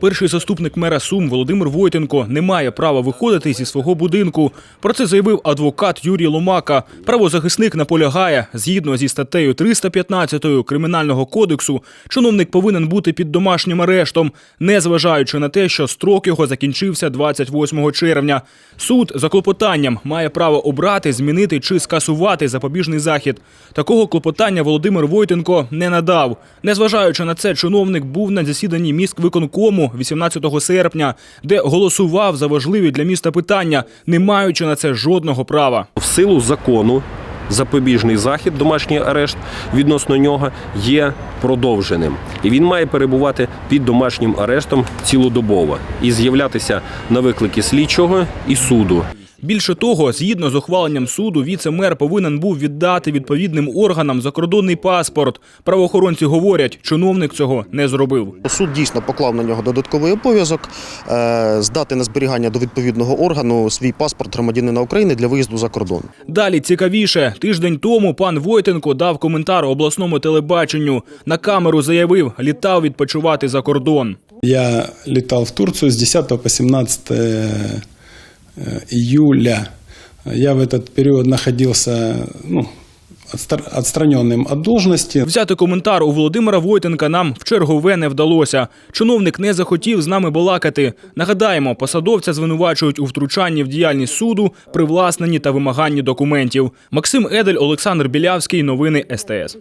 Перший заступник мера Сум Володимир Войтенко не має права виходити зі свого будинку. Про це заявив адвокат Юрій Ломака. Правозахисник наполягає, згідно зі статтею 315 Кримінального кодексу, чиновник повинен бути під домашнім арештом, незважаючи на те, що строк його закінчився 28 червня. Суд за клопотанням має право обрати, змінити чи скасувати запобіжний захід. Такого клопотання Володимир Войтенко не надав. Незважаючи на це, чиновник був на засіданні міськвиконкому 18 серпня, де голосував за важливі для міста питання, не маючи на це жодного права. В силу закону запобіжний захід, домашній арешт відносно нього є продовженим. І він має перебувати під домашнім арештом цілодобово і з'являтися на виклики слідчого і суду. Більше того, згідно з ухваленням суду, віце-мер повинен був віддати відповідним органам закордонний паспорт. Правоохоронці говорять, чиновник цього не зробив. Суд дійсно поклав на нього додатковий обов'язок е, здати на зберігання до відповідного органу свій паспорт громадянина України для виїзду за кордон. Далі цікавіше. Тиждень тому пан Войтенко дав коментар обласному телебаченню. На камеру заявив, літав відпочивати за кордон. Я летал в Турцию с 10 по 17 э, июля. Я в этот период находился ну, отстр- отстраненным от должности. Взяти коментар у Володимира Войтенка нам в чергове не вдалося. Чиновник не захотів з нами балакати. Нагадаємо, посадовця звинувачують у втручанні в діяльність суду, привласненні та вимаганні документів. Максим Едель, Олександр Білявський. Новини СТС.